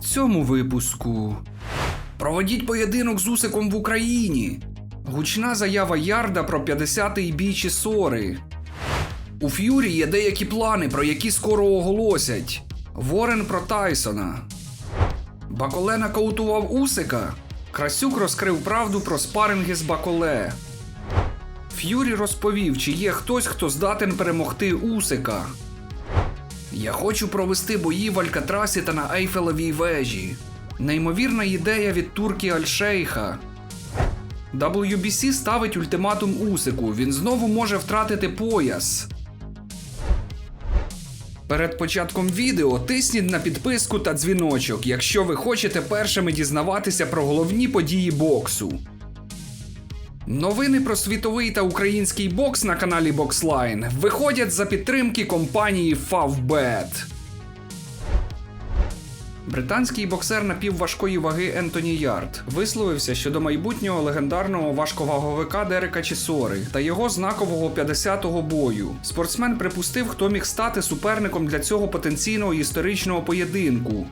цьому випуску. Проводіть поєдинок з Усиком в Україні. Гучна заява Ярда про 50-й бій Чісори. У Ф'юрі є деякі плани, про які скоро оголосять. Ворен про Тайсона. Баколе нокаутував Усика. Красюк розкрив правду про спаринги з Баколе. Ф'юрі розповів, чи є хтось, хто здатен перемогти Усика. Я хочу провести бої в Алькатрасі та на Ейфелевій вежі. Неймовірна ідея від турки Альшейха. WBC ставить ультиматум Усику. Він знову може втратити пояс. Перед початком відео тисніть на підписку та дзвіночок, якщо ви хочете першими дізнаватися про головні події боксу. Новини про світовий та український бокс на каналі Boxline виходять за підтримки компанії Favbet. Британський боксер напівважкої ваги Ентоні Ярд висловився щодо майбутнього легендарного важковаговика Дерека Чісори та його знакового 50-го бою. Спортсмен припустив, хто міг стати суперником для цього потенційного історичного поєдинку.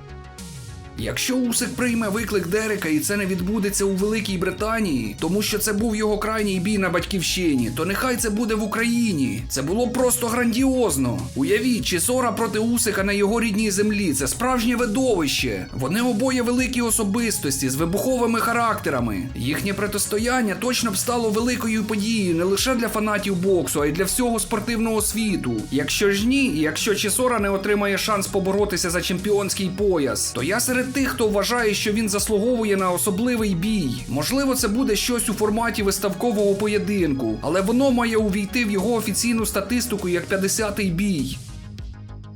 Якщо Усик прийме виклик Дерека і це не відбудеться у Великій Британії, тому що це був його крайній бій на батьківщині, то нехай це буде в Україні. Це було просто грандіозно. Уявіть, Чесора проти Усика на його рідній землі. Це справжнє видовище. Вони обоє великі особистості з вибуховими характерами. Їхнє протистояння точно б стало великою подією не лише для фанатів боксу, а й для всього спортивного світу. Якщо ж ні, і якщо Чесора не отримає шанс поборотися за чемпіонський пояс, то я серед тих, хто вважає, що він заслуговує на особливий бій. Можливо, це буде щось у форматі виставкового поєдинку, але воно має увійти в його офіційну статистику як 50-й бій.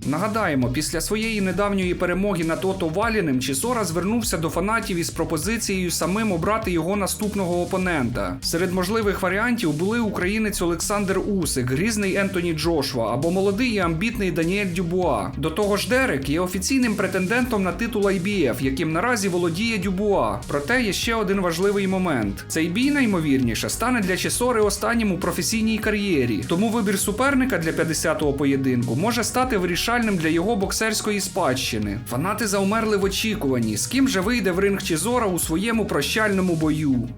Нагадаємо, після своєї недавньої перемоги над Ото Валіним Чісора звернувся до фанатів із пропозицією самим обрати його наступного опонента. Серед можливих варіантів були українець Олександр Усик, грізний Ентоні Джошва або молодий і амбітний Даніель Дюбуа. До того ж, Дерек є офіційним претендентом на титул IBF, яким наразі володіє Дюбуа. Проте є ще один важливий момент: цей бій наймовірніше стане для Чесори останнім у професійній кар'єрі. Тому вибір суперника для 50-го поєдинку може стати вирішальним для його боксерської спадщини. Фанати заумерли в очікуванні, з ким же вийде в ринг Чізора у своєму прощальному бою.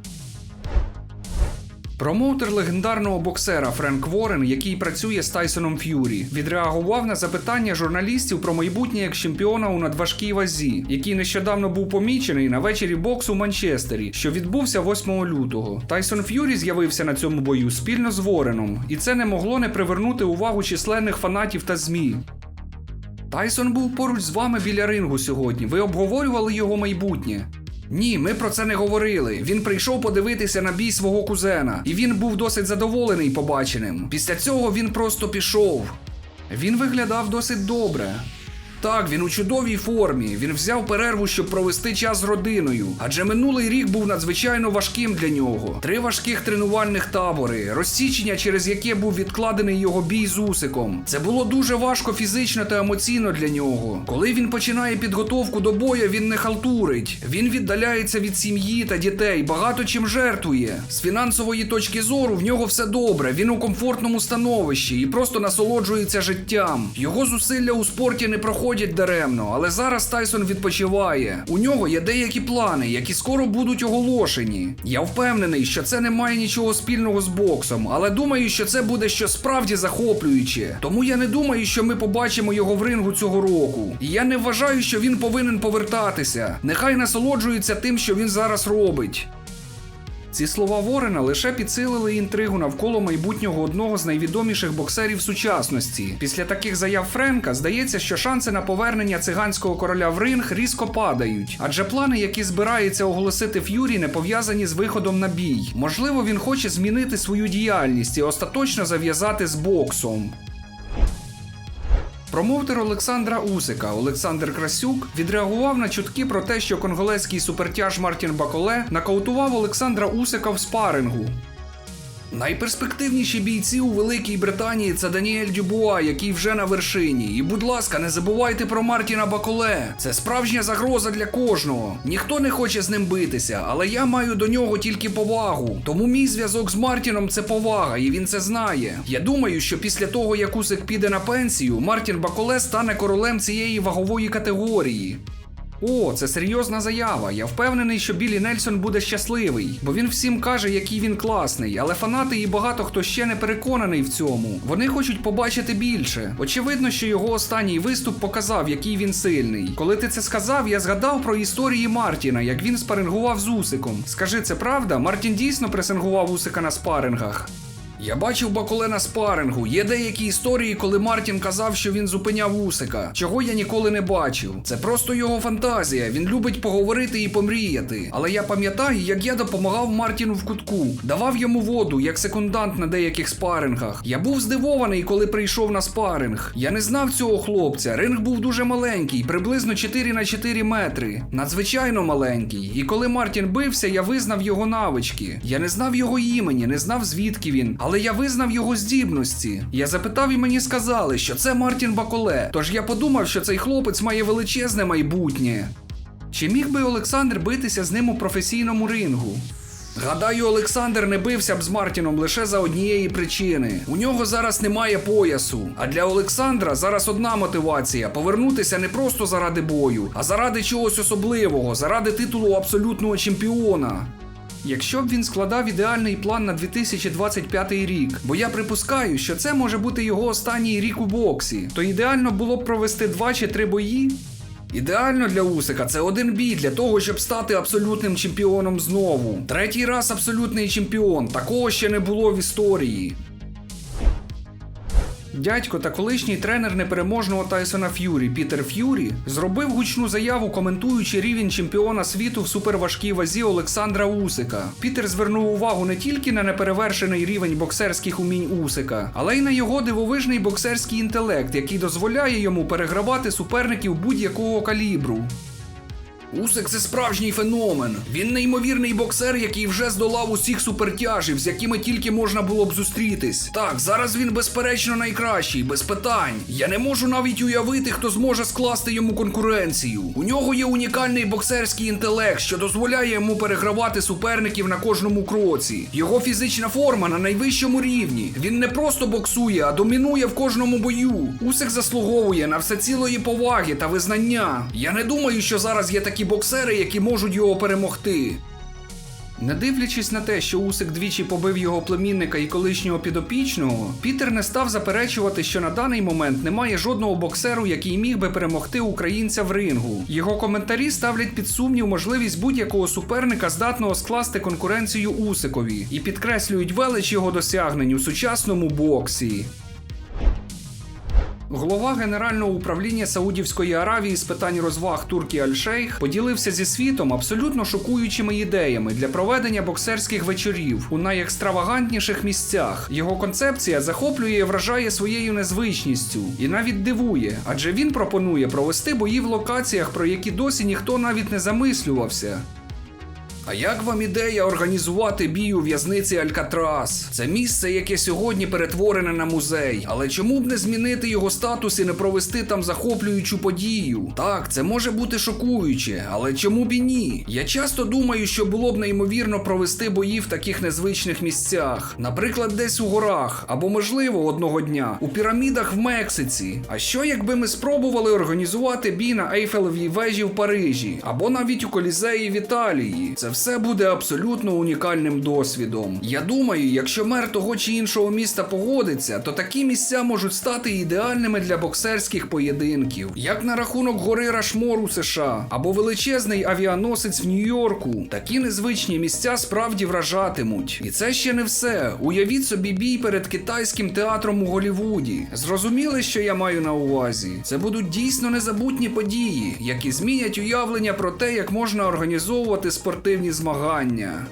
Промоутер легендарного боксера Френк Ворен, який працює з Тайсоном Ф'юрі, відреагував на запитання журналістів про майбутнє як чемпіона у надважкій вазі, який нещодавно був помічений на вечорі боксу в Манчестері, що відбувся 8 лютого. Тайсон Ф'юрі з'явився на цьому бою спільно з Вореном, і це не могло не привернути увагу численних фанатів та ЗМІ. Тайсон був поруч з вами біля рингу сьогодні. Ви обговорювали його майбутнє. Ні, ми про це не говорили. Він прийшов подивитися на бій свого кузена, і він був досить задоволений побаченим. Після цього він просто пішов. Він виглядав досить добре. Так, він у чудовій формі. Він взяв перерву, щоб провести час з родиною. Адже минулий рік був надзвичайно важким для нього. Три важких тренувальних табори, розсічення, через яке був відкладений його бій з Усиком. Це було дуже важко фізично та емоційно для нього. Коли він починає підготовку до бою, він не халтурить. Він віддаляється від сім'ї та дітей, багато чим жертвує. З фінансової точки зору в нього все добре. Він у комфортному становищі і просто насолоджується життям. Його зусилля у спорті не проходять даремно, але зараз Тайсон відпочиває. У нього є деякі плани, які скоро будуть оголошені. Я впевнений, що це не має нічого спільного з боксом, але думаю, що це буде щось справді захоплююче. Тому я не думаю, що ми побачимо його в рингу цього року. І я не вважаю, що він повинен повертатися. Нехай насолоджується тим, що він зараз робить. Ці слова Ворена лише підсилили інтригу навколо майбутнього одного з найвідоміших боксерів сучасності. Після таких заяв Френка здається, що шанси на повернення циганського короля в ринг різко падають, адже плани, які збирається оголосити Ф'юрі, не пов'язані з виходом на бій. Можливо, він хоче змінити свою діяльність і остаточно зав'язати з боксом. Промоутер Олександра Усика Олександр Красюк відреагував на чутки про те, що конголезький супертяж Мартін Баколе нокаутував Олександра Усика в спарингу. Найперспективніші бійці у Великій Британії це Даніель Дюбуа, який вже на вершині. І будь ласка, не забувайте про Мартіна Баколе. Це справжня загроза для кожного. Ніхто не хоче з ним битися, але я маю до нього тільки повагу. Тому мій зв'язок з Мартіном це повага, і він це знає. Я думаю, що після того, як Усик піде на пенсію, Мартін Баколе стане королем цієї вагової категорії. О, це серйозна заява. Я впевнений, що Білі Нельсон буде щасливий, бо він всім каже, який він класний. Але фанати і багато хто ще не переконаний в цьому. Вони хочуть побачити більше. Очевидно, що його останній виступ показав, який він сильний. Коли ти це сказав, я згадав про історії Мартіна, як він спарингував з Усиком. Скажи, це правда? Мартін дійсно пресингував Усика на спарингах. Я бачив Бакуле на спарингу. Є деякі історії, коли Мартін казав, що він зупиняв Усика, чого я ніколи не бачив. Це просто його фантазія. Він любить поговорити і помріяти. Але я пам'ятаю, як я допомагав Мартіну в кутку, давав йому воду як секундант на деяких спарингах. Я був здивований, коли прийшов на спаринг. Я не знав цього хлопця. Ринг був дуже маленький, приблизно 4 на 4 метри. Надзвичайно маленький. І коли Мартін бився, я визнав його навички. Я не знав його імені, не знав звідки він, але я визнав його здібності. Я запитав і мені сказали, що це Мартін Баколе. Тож я подумав, що цей хлопець має величезне майбутнє. Чи міг би Олександр битися з ним у професійному рингу? Гадаю, Олександр не бився б з Мартіном лише за однієї причини. У нього зараз немає поясу. А для Олександра зараз одна мотивація повернутися не просто заради бою, а заради чогось особливого, заради титулу абсолютного чемпіона. Якщо б він складав ідеальний план на 2025 рік, бо я припускаю, що це може бути його останній рік у боксі, то ідеально було б провести два чи три бої. Ідеально для Усика це один бій для того, щоб стати абсолютним чемпіоном знову. Третій раз абсолютний чемпіон. Такого ще не було в історії. Дядько та колишній тренер непереможного Тайсона Ф'юрі Пітер Ф'юрі зробив гучну заяву, коментуючи рівень чемпіона світу в суперважкій вазі Олександра Усика. Пітер звернув увагу не тільки на неперевершений рівень боксерських умінь Усика, але й на його дивовижний боксерський інтелект, який дозволяє йому перегравати суперників будь-якого калібру. Усик це справжній феномен. Він неймовірний боксер, який вже здолав усіх супертяжів, з якими тільки можна було б зустрітись. Так, зараз він безперечно найкращий, без питань. Я не можу навіть уявити, хто зможе скласти йому конкуренцію. У нього є унікальний боксерський інтелект, що дозволяє йому перегравати суперників на кожному кроці. Його фізична форма на найвищому рівні. Він не просто боксує, а домінує в кожному бою. Усик заслуговує на все цілої поваги та визнання. Я не думаю, що зараз є такі боксери, які можуть його перемогти. Не дивлячись на те, що Усик двічі побив його племінника і колишнього підопічного, Пітер не став заперечувати, що на даний момент немає жодного боксеру, який міг би перемогти українця в рингу. Його коментарі ставлять під сумнів можливість будь-якого суперника здатного скласти конкуренцію Усикові і підкреслюють велич його досягнень у сучасному боксі. Голова Генерального управління Саудівської Аравії з питань розваг Туркі Аль-Шейх поділився зі світом абсолютно шокуючими ідеями для проведення боксерських вечорів у найекстравагантніших місцях. Його концепція захоплює і вражає своєю незвичністю і навіть дивує, адже він пропонує провести бої в локаціях, про які досі ніхто навіть не замислювався. А як вам ідея організувати бій у в'язниці Алькатрас? Це місце, яке сьогодні перетворене на музей. Але чому б не змінити його статус і не провести там захоплюючу подію? Так, це може бути шокуюче, але чому б і ні? Я часто думаю, що було б неймовірно провести бої в таких незвичних місцях, наприклад, десь у горах, або можливо одного дня у пірамідах в Мексиці. А що якби ми спробували організувати бій на Ейфелевій вежі в Парижі, або навіть у Колізеї в Італії? Це все буде абсолютно унікальним досвідом. Я думаю, якщо мер того чи іншого міста погодиться, то такі місця можуть стати ідеальними для боксерських поєдинків, як на рахунок гори Рашмор у США або величезний авіаносець в Нью-Йорку. Такі незвичні місця справді вражатимуть. І це ще не все. Уявіть собі бій перед китайським театром у Голівуді. Зрозуміли, що я маю на увазі? Це будуть дійсно незабутні події, які змінять уявлення про те, як можна організовувати спортивні змагання.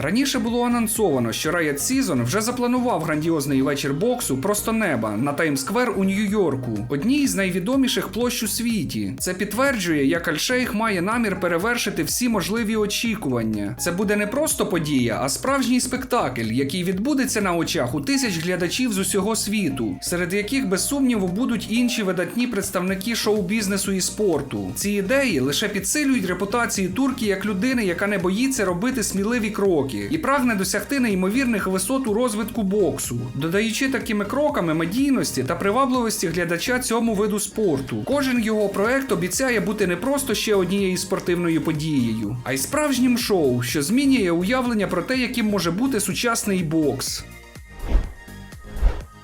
Раніше було анонсовано, що Riot Season вже запланував грандіозний вечір боксу просто неба на Таймсквер у Нью-Йорку, одній з найвідоміших площ у світі. Це підтверджує, як Альшейх має намір перевершити всі можливі очікування. Це буде не просто подія, а справжній спектакль, який відбудеться на очах у тисяч глядачів з усього світу, серед яких без сумніву будуть інші видатні представники шоу-бізнесу і спорту. Ці ідеї лише підсилюють репутацію турки як людини, яка не боїться робити сміливі кроки. Роки і прагне досягти неймовірних висот у розвитку боксу, додаючи такими кроками медійності та привабливості глядача цьому виду спорту. Кожен його проект обіцяє бути не просто ще однією спортивною подією, а й справжнім шоу, що змінює уявлення про те, яким може бути сучасний бокс.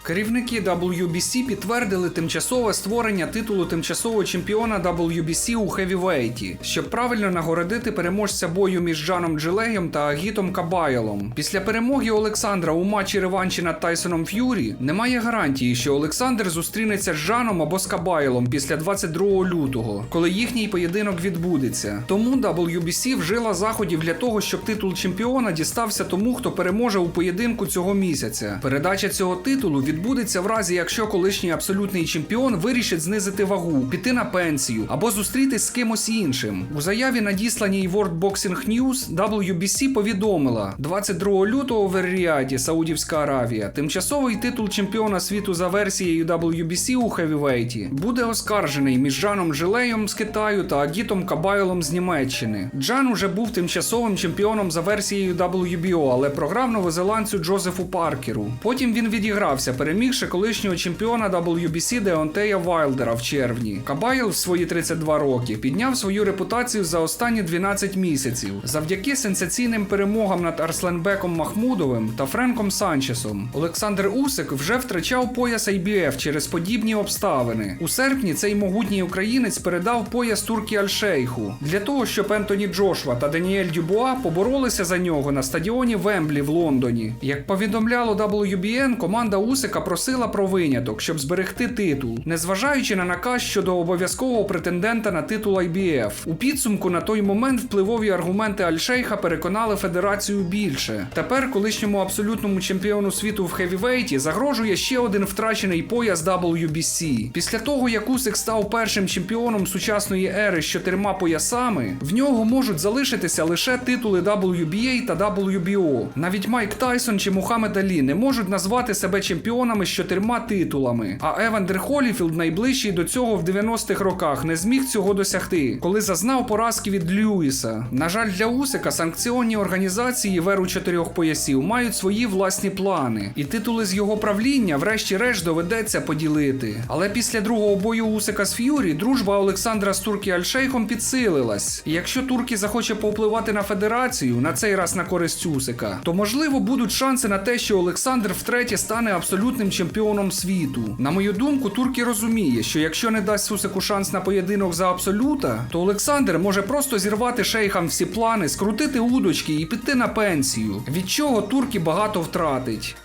Керівники WBC підтвердили тимчасове створення титулу тимчасового чемпіона WBC у хевівейті, щоб правильно нагородити переможця бою між Джаном Джилеєм та Агітом Кабайлом. Після перемоги Олександра у матчі реванші над Тайсоном Ф'юрі немає гарантії, що Олександр зустрінеться з Жаном або з Кабайлом після 22 лютого, коли їхній поєдинок відбудеться. Тому WBC вжила заходів для того, щоб титул чемпіона дістався тому, хто переможе у поєдинку цього місяця. Передача цього титулу відбудеться в разі, якщо колишній абсолютний чемпіон вирішить знизити вагу, піти на пенсію або зустрітись з кимось іншим. У заяві, надісланій World Boxing News, WBC повідомила 22 лютого в Ер-Ріаді, Саудівська Аравія, тимчасовий титул чемпіона світу за версією WBC у хевівейті буде оскаржений між Жаном Жилеєм з Китаю та Агітом Кабайлом з Німеччини. Джан уже був тимчасовим чемпіоном за версією WBO, але програв новозеландцю Джозефу Паркеру. Потім він відігрався, перемігши колишнього чемпіона WBC Деонтея Вайлдера в червні. Кабайл в свої 32 роки підняв свою репутацію за останні 12 місяців завдяки сенсаційним перемогам над Арсленбеком Махмудовим та Френком Санчесом. Олександр Усик вже втрачав пояс IBF через подібні обставини. У серпні цей могутній українець передав пояс Туркі Альшейху для того, щоб Ентоні Джошва та Даніель Дюбуа поборолися за нього на стадіоні Вемблі в Лондоні. Як повідомляло WBN, команда Усика просила про виняток, щоб зберегти титул, незважаючи на наказ щодо обов'язкового претендента на титул IBF. У підсумку на той момент впливові аргументи Альшейха переконали федерацію більше. Тепер колишньому абсолютному чемпіону світу в хевівейті загрожує ще один втрачений пояс WBC. Після того, як Усик став першим чемпіоном сучасної ери з чотирма поясами, в нього можуть залишитися лише титули WBA та WBO. Навіть Майк Тайсон чи Мухаммед Алі не можуть назвати себе чемпіонами з чотирма титулами. А Евандер Холіфілд, найближчий до цього в 90-х роках, не зміг цього досягти, коли зазнав поразки від Льюіса. На жаль, для Усика санкціонні організації в еру чотирьох поясів мають свої власні плани, і титули з його правління, врешті-решт, доведеться поділити. Але після другого бою Усика з Ф'юрі дружба Олександра з Туркі Альшейхом підсилилась. І якщо Туркі захоче повпливати на федерацію, на цей раз на користь Усика, то можливо будуть шанси на те, що Олександр втретє стане абсолютним чемпіоном світу. На мою думку, турки розуміє, що якщо не дасть Сусику шанс на поєдинок за абсолюта, то Олександр може просто зірвати шейхам всі плани, скрутити удочки і піти на пенсію, від чого турки багато втратить.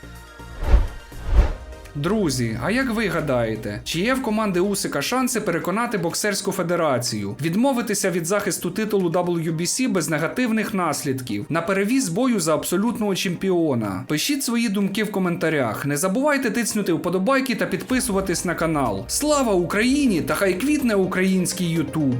Друзі, а як ви гадаєте, чи є в команди Усика шанси переконати боксерську федерацію, відмовитися від захисту титулу WBC без негативних наслідків на перевіз бою за абсолютного чемпіона? Пишіть свої думки в коментарях. Не забувайте тиснути вподобайки та підписуватись на канал. Слава Україні та хай квітне український Ютуб!